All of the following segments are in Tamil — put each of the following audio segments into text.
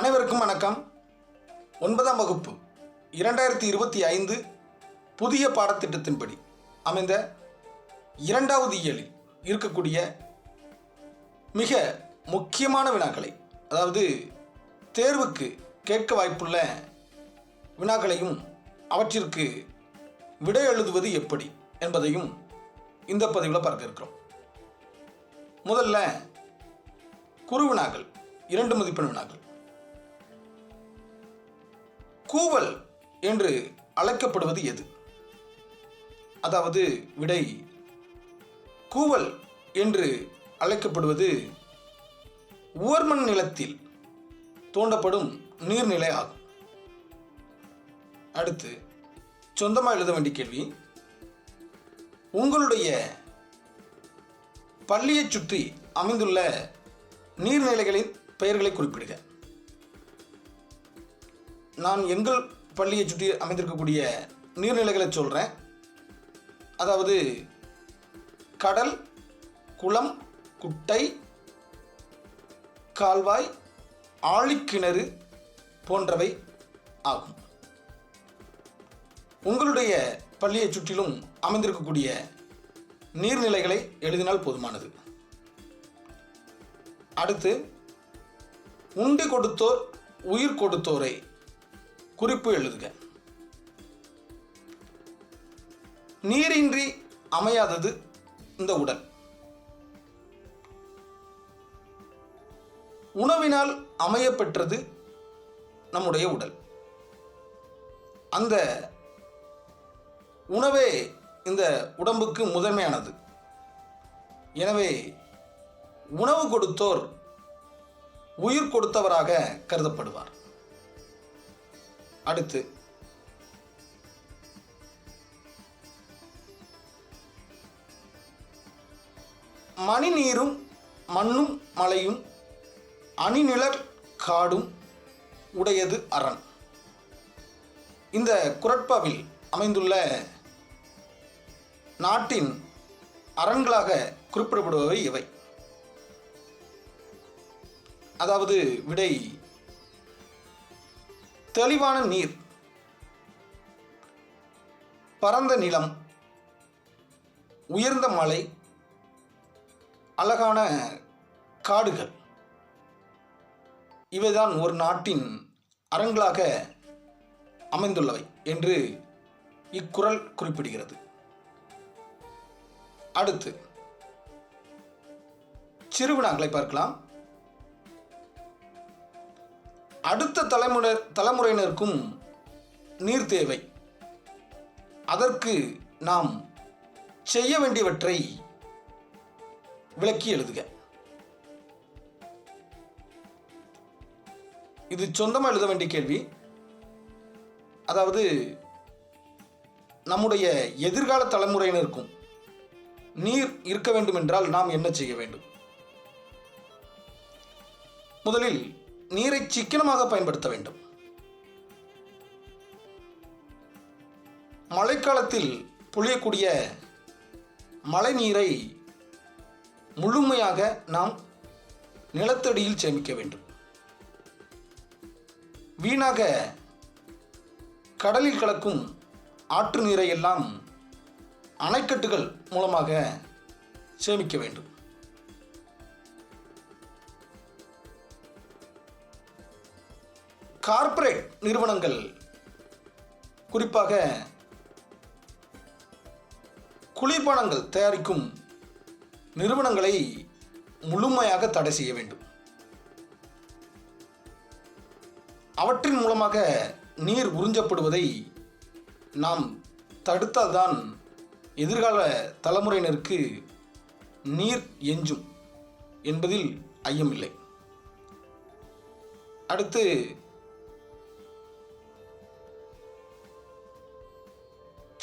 அனைவருக்கும் வணக்கம். ஒன்பதாம் வகுப்பு இரண்டாயிரத்தி இருபத்தி ஐந்து புதிய பாடத்திட்டத்தின்படி அமைந்த இரண்டாவது இயலில் இருக்கக்கூடிய மிக முக்கியமான வினாக்களை அதாவது தேர்வுக்கு கேட்க வாய்ப்புள்ள வினாக்களையும் அவற்றிற்கு விடை எழுதுவது எப்படி என்பதையும் இந்த பதிவில் பார்க்க இருக்கிறோம். முதல்ல குறு வினாக்கள் இரண்டு மதிப்பெண் வினாக்கள். கூவல் என்று அழைக்கப்படுவது எது? அதாவது விடை கூவல் என்று அழைக்கப்படுவது உவர்மண் நிலத்தில் தோண்டப்படும் நீர்நிலை ஆகும். அடுத்து சொந்தமாக எழுத வேண்டிய கேள்வி. உங்களுடைய பள்ளியைச் சுற்றி அமைந்துள்ள நீர்நிலைகளின் பெயர்களை குறிப்பிடுக. நான் எங்கள் பள்ளியை சுற்றி அமைந்திருக்கக்கூடிய நீர்நிலைகளை சொல்கிறேன் அதாவது கடல் குளம் குட்டை கால்வாய் ஆழிக்கிணறு போன்றவை ஆகும். உங்களுடைய பள்ளியை சுற்றிலும் அமைந்திருக்கக்கூடிய நீர்நிலைகளை எழுதினால் போதுமானது. அடுத்து உண்டு கொடுத்தோர் உயிர் கொடுத்தோரை குறிப்பு எழுதுக. நீரின்றி அமையாதது இந்த உடல். உணவினால் அமையப்பெற்றது நம்முடைய உடல். அந்த உணவே இந்த உடம்புக்கு முதன்மையானது. எனவே உணவு கொடுத்தோர் உயிர் கொடுத்தவராக கருதப்படுவார். அடுத்து. மணிநீரும் மண்ணும் மலையும் அணிநிழற் காடும் உடையது அரண். இந்த குரட்பாவில் அமைந்துள்ள நாட்டின் அரண்களாக குறிப்பிடப்படுபவை இவை. அதாவது விடை தெளிவான நீர் பரந்த நிலம் உயர்ந்த மலை அழகான காடுகள். இவைதான் ஒரு நாட்டின் அரங்களாக அமைந்துள்ளவை என்று இக்குரல் குறிப்பிடுகிறது. அடுத்து சிறுவினாக்களை பார்க்கலாம். அடுத்த தலைமுறை தலைமுறையினருக்கும் நீர் தேவை. அதற்கு நாம் செய்ய வேண்டியவற்றை விளக்கி எழுதுக. இது சொந்தமாக எழுத வேண்டிய கேள்வி. அதாவது நம்முடைய எதிர்கால தலைமுறையினருக்கும் நீர் இருக்க வேண்டும் என்றால் நாம் என்ன செய்ய வேண்டும்? முதலில் நீரை சிக்கனமாக பயன்படுத்த வேண்டும். மழைக்காலத்தில் பொழியக்கூடிய மழை நீரை முழுமையாக நாம் நிலத்தடியில் சேமிக்க வேண்டும். வீணாக கடலில் கலக்கும் ஆற்று நீரை எல்லாம் அணைக்கட்டுகள் மூலமாக சேமிக்க வேண்டும். கார்ப்பரேட் நிறுவனங்கள். குறிப்பாக குளிர்பானங்கள் தயாரிக்கும் நிறுவனங்களை முழுமையாக தடை செய்ய வேண்டும். அவற்றின் மூலமாக நீர் உறிஞ்சப்படுவதை நாம் தடுத்தால்தான் எதிர்கால தலைமுறையினருக்கு நீர் எஞ்சும் என்பதில் ஐயமில்லை. அடுத்து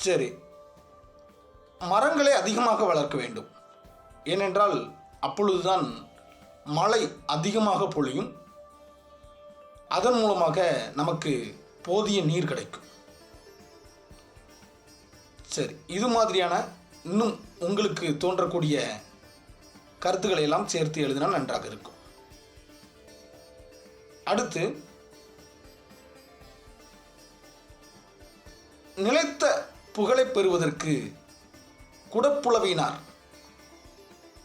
சரி. மரங்களை அதிகமாக வளர்க்க வேண்டும். ஏனென்றால் அப்பொழுதுதான் மழை அதிகமாக பொழியும். அதன் மூலமாக நமக்கு போதிய நீர் கிடைக்கும். சரி இது மாதிரியான இன்னும் உங்களுக்கு தோன்றக்கூடிய கருத்துக்களை எல்லாம் சேர்த்து எழுதினால் நன்றாக இருக்கும். அடுத்து நிலைத்த புகழை பெறுவதற்கு குடப்புலவினார்.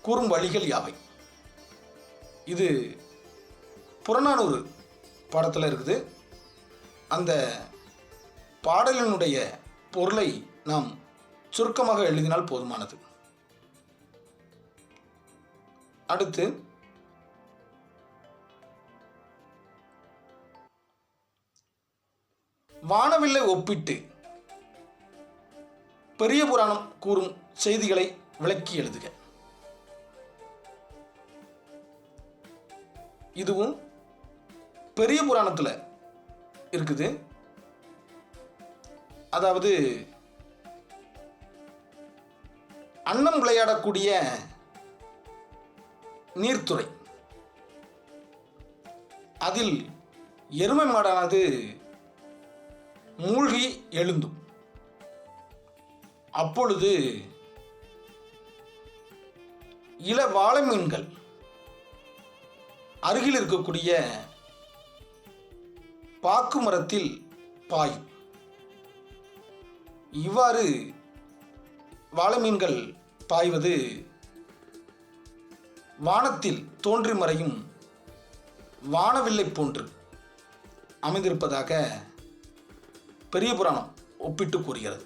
கூறும் வழிகள் யாவை? இது புறநானூறு பாடத்தில் இருக்குது. அந்த பாடலினுடைய பொருளை நாம் சுருக்கமாக எழுதினால் போதுமானது. அடுத்து வானவில்லை ஒப்பிட்டு பெரிய புராணம் கூறும் செய்திகளை விளக்கி எழுதுக. இதுவும் பெரிய புராணத்தில் இருக்குது. அதாவது அன்னம் விளையாடக்கூடிய நீர்த்துறை. அதில் எருமை மாடானது மூழ்கி எழுந்தும். அப்பொழுது இள வாழை மீன்கள் அருகில் இருக்கக்கூடிய பாக்கு மரத்தில் பாயும். இவ்வாறு வாழை மீன்கள் பாய்வது வானத்தில் தோன்றி மறையும் வானவில்லை போன்று அமைந்திருப்பதாக பெரிய புராணம் ஒப்பிட்டு கூறுகிறது.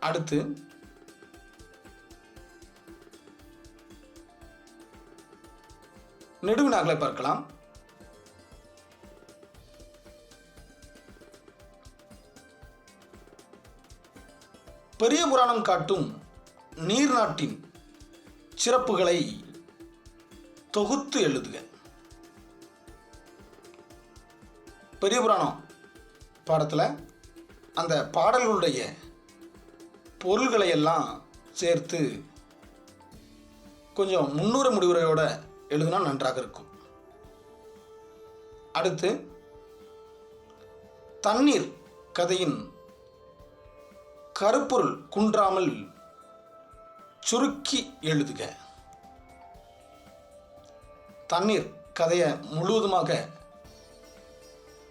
அடுத்து நெடுவினாக்களை பார்க்கலாம். பெரிய புராணம் காட்டும் நீர் நாட்டின் சிறப்புகளை தொகுத்து எழுதுக. பெரிய புராணம் பாடத்தில் அந்த பாடல்களுடைய பொருள்களை எல்லாம் சேர்த்து கொஞ்சம் முன்னூறு முடிவுரையோடு எழுதினா நன்றாக இருக்கும். அடுத்து தண்ணீர் கதையின் கருப்பொருள் குன்றாமல் சுருக்கி எழுதுக. தண்ணீர் கதையை முழுவதுமாக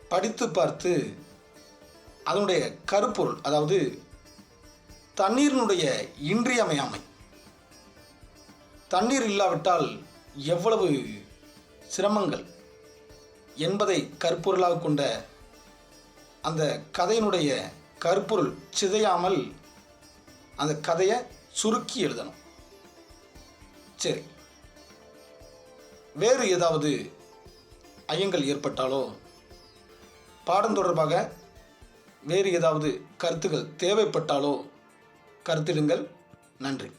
படித்து பார்த்து அதனுடைய கருப்பொருள் அதாவது தண்ணீரினுடைய இன்றியமையாமை. தண்ணீர் இல்லாவிட்டால் எவ்வளவு சிரமங்கள் என்பதை கருப்பொருளாக கொண்ட அந்த கதையினுடைய கருப்பொருள் சிதையாமல் அந்த கதையை சுருக்கி எழுதணும். சரி. வேறு ஏதாவது ஐயங்கள் ஏற்பட்டாலோ? பாடம் தொடர்பாக வேறு ஏதாவது கருத்துக்கள் தேவைப்பட்டாலோ? கருத்திடுங்கள். நன்றி.